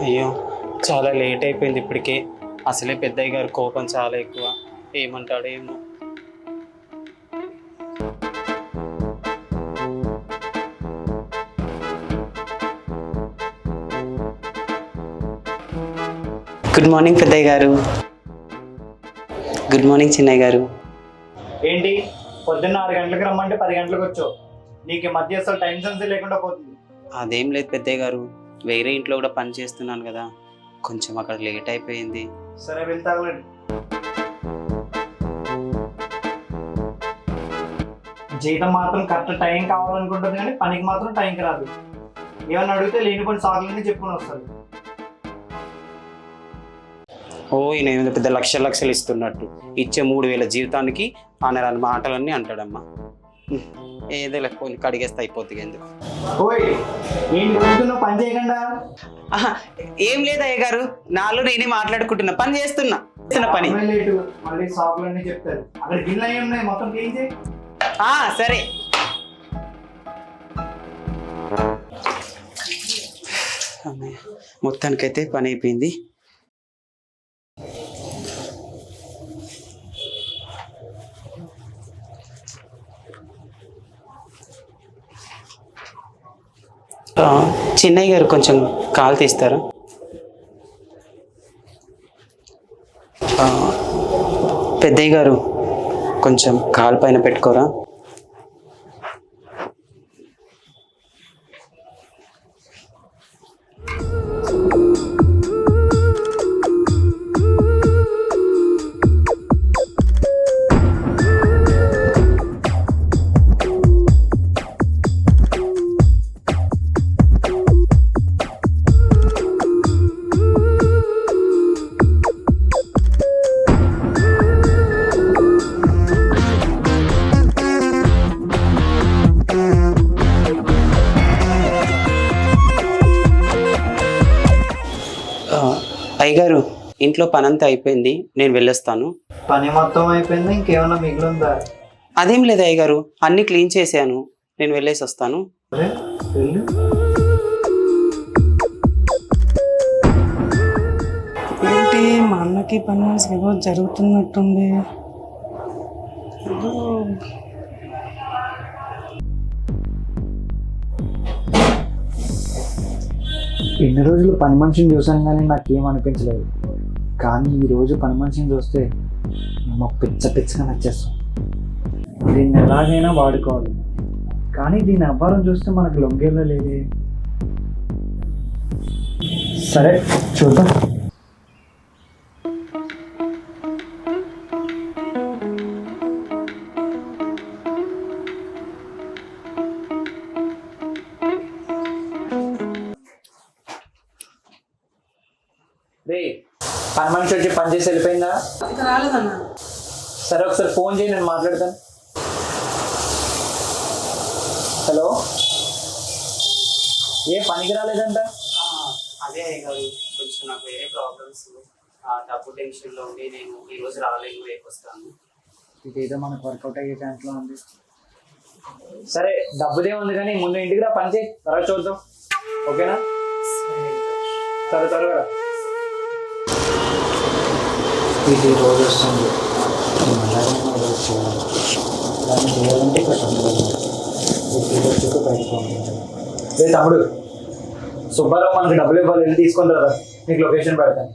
అయ్యో చాలా లేట్ అయిపోయింది ఇప్పటికే. అసలే పెద్దయ్య గారి కోపం చాలా ఎక్కువ. ఏమంటాడో ఏమో. గుడ్ మార్నింగ్ పెద్దయ్య గారు. గుడ్ మార్నింగ్ చిన్నయ్య గారు. ఏంటి? పొద్దున్న ఆరు గంటలకు రమ్మంటే పది గంటలకు వచ్చావు. నీకు ఈ మధ్య అసలు టైం సెన్స్ లేకుండా పోతుంది. అదేం లేదు పెద్దయ్య గారు. వేరే ఇంట్లో కూడా పని చేస్తున్నాను కదా కొంచెం అక్కడ లేట్ అయిపోయింది. సరే వెళ్తాగలండి జీతం మాత్రం కరెక్ట్ టైం కావాలనుకుంటుంది కానీ పనికి మాత్రం టైంకి రాదు. ఏమన్నా అడిగితే లేని కొన్ని సార్లు చెప్పుకొని వస్తుంది ఓ ఈయన ఏదో పెద్ద లక్ష లక్షలు ఇస్తున్నట్టు. ఇచ్చే మూడు వేల జీవితానికి అనరాని మాటలన్నీ అంటాడమ్మా. ఏదో లేకపోతే కడిగేస్తే అయిపోతుంది ఎందుకు? పని చేయకుండా? ఏం లేదు అయ్య గారు నాలో నేనే మాట్లాడుకుంటున్నా పని చేస్తున్నా చేస్తున్న పని. సరే. మొత్తానికైతే పని అయిపోయింది. చిన్నయ్య గారు కొంచెం కాల్ తీస్తారా? పెద్దయ్య గారు కొంచెం కాల్ పైన పెట్టుకోరా? అయ్యగారు ఇంట్లో పనంతా అయిపోయింది నేను వెళ్ళొస్తాను. పని మొత్తం అయిపోయింది? ఇంకేమన్నా మిగిలిందా? అదేం లేదు అయ్యగారు అన్ని క్లీన్ చేశాను. నేను వెళ్ళేసి వస్తాను. వెళ్ళు. ఏంటి మా అన్నకి పని ఏదో జరుగుతున్నట్టుంది. ఏదో ఎన్ని రోజులు పని మనిషిని చూసాను కానీ నాకేం అనిపించలేదు. కానీ ఈరోజు పని మనిషిని చూస్తే మేము పిచ్చ పిచ్చగా నచ్చేస్తాం. దీన్ని ఎలాగైనా వాడుకోవాలి. కానీ దీని అవ్వారం చూస్తే మనకు లొంగేలా లేదే. సరే చూద్దాం. పని మనిషి వచ్చి పని చేసి వెళ్ళిపోయిందా? రాలేదన్నా. సరే ఒకసారి ఫోన్ చేయి నేను మాట్లాడతాను. హలో? ఏ పనికి రాలేదంట? అదే కొంచెం నాకు వేరే ప్రాబ్లమ్స్ డబ్బు టెన్షన్లో ఉండి నేను ఈ రోజు రాలేను రేపు వస్తాను. ఇదేదో మనకు వర్కౌట్ అయ్యే ఛాన్స్లో ఉంది. సరే డబ్బుదే ఉంది కానీ ముందు ఇంటికి రా పని చేయి. తర్వాత చూద్దాం. ఓకేనా? సరే త్వరగా. ఇది రోజు వస్తుంది. దాన్ని చేయాలంటే ఇక్కడ. ఇది. ఏ తమ్ముడు సుబ్బారావు మనకి డబ్బులు ఇవ్వాలి వెళ్ళి తీసుకొని రా నీకు లొకేషన్ పెడతాను.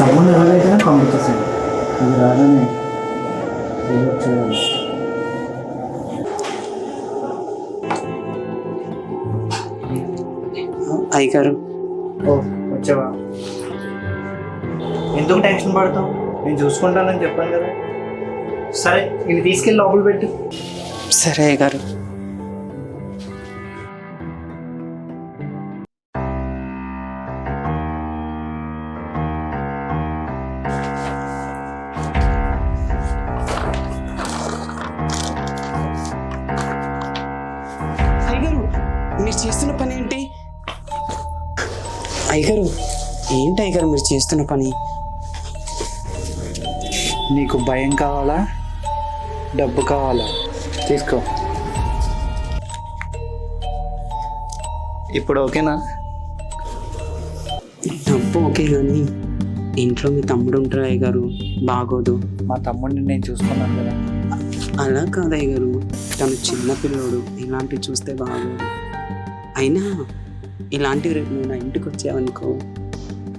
తమ్ముడు ఎలాగైతే పంపించేసాను అది రాగానే చేయాలి. అయ్యగారు ఓ వచ్చావా? ఎందుకు టెన్షన్ పడతావు? నేను చూసుకుంటానని చెప్పాను కదా. సరే ఇది తీసుకెళ్ళి లోపల పెట్టు. సరే అయ్యగారు మీరు చేస్తున్న పని ఏంటి? అయ్యగారు ఏంటి అయ్యగారు మీరు చేస్తున్న పని? నీకు భయం కావాలా? డబ్బు కావాలా? తీసుకో. ఇప్పుడు ఓకేనా? డబ్బు ఓకే కానీ ఇంట్లో మీ తమ్ముడు ఉంటారు అయ్య గారు బాగోదు. మా తమ్ముడిని నేను చూసుకున్నాను కదా. అలా కాదు అయ్య గారు తను చిన్న పిల్లోడు. ఇలాంటివి చూస్తే బాగోదు. అయినా ఇలాంటివి రేపు నువ్వు నా ఇంటికి వచ్చావనుకో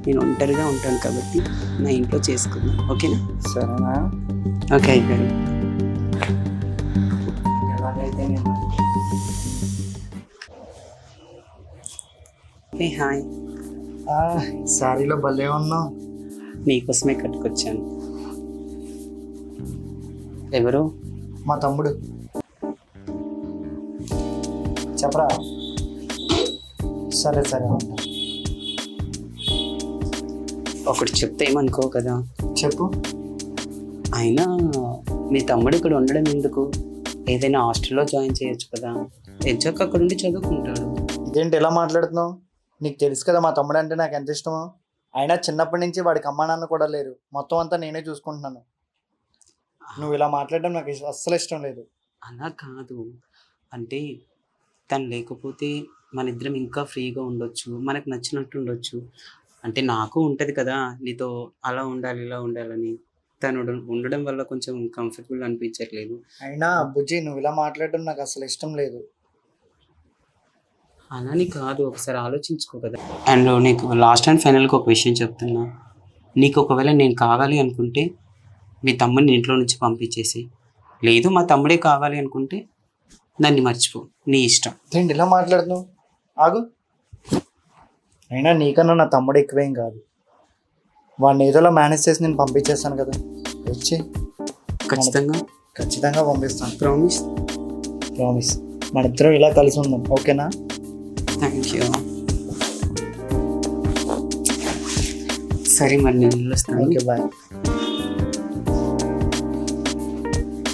నేను ఒంటరిగా ఉంటాను కాబట్టి నా ఇంట్లో చేసుకుందాం. ఓకేనా? సరేనా? ఓకే గారు ఏ హాయ్ ఆ, శారీలో భలే ఉన్నావు. నీకోసమే కట్టుకొచ్చాను. ఎవరు? మా తమ్ముడు. చెప్పరా? సరే సరే. ఒకటి చెప్తే ఏమనుకో కదా. చెప్పు. అయినా మీ తమ్ముడు ఇక్కడ ఉండడం ఎందుకు? ఏదైనా హాస్టల్లో జాయిన్ చేయొచ్చు కదా. ఎంచక్క అక్కడ ఉండి చదువుకుంటాడు. ఇదేంటి ఎలా మాట్లాడుతున్నావు? నీకు తెలుసు కదా మా తమ్ముడు అంటే నాకు ఎంత ఇష్టమో. అయినా చిన్నప్పటి నుంచి వాడికి అమ్మా నాన్న కూడా లేరు. మొత్తం అంతా నేనే చూసుకుంటున్నాను. నువ్వు ఇలా మాట్లాడడం నాకు అస్సలు ఇష్టం లేదు. అలా కాదు. అంటే తను లేకపోతే మన ఇద్దరం ఇంకా ఫ్రీగా ఉండొచ్చు మనకు నచ్చినట్టు ఉండొచ్చు. అంటే నాకు ఉంటుంది కదా నీతో అలా ఉండాలి ఇలా ఉండాలని. తను ఉండ- ఉండడం వల్ల కొంచెం కంఫర్టబుల్ అనిపించట్లేదు. అయినా బుజ్జి నువ్వు ఇలా మాట్లాడడం నాకు అసలు ఇష్టం లేదు. అలాని కాదు ఒకసారి ఆలోచించుకో కదా. అండ్ నీకు లాస్ట్ అండ్ ఫైనల్గా ఒక విషయం చెప్తున్నా. నీకు ఒకవేళ నేను కావాలి అనుకుంటే మీ తమ్ముడిని ఇంట్లో నుంచి పంపించేసి. లేదు మా తమ్ముడే కావాలి అనుకుంటే దాన్ని మర్చిపో. నీ ఇష్టం. ఏంటి ఇలా మాట్లాడుతున్నావు? ఆగు. అయినా నీకన్నా నా తమ్ముడు ఎక్కువేం కాదు. వాడిని ఏదోలా మేనేజ్ చేసి నేను పంపించేస్తాను కదా. వచ్చి. ఖచ్చితంగా. ఖచ్చితంగా పంపిస్తాను. ప్రామిస్ ప్రామిస్ మన ఇద్దరం ఇలా కలిసి ఉందాం. ఓకేనా? థ్యాంక్ యూ సరే మరి నేను వెళ్ళొస్తాను. Okay bye.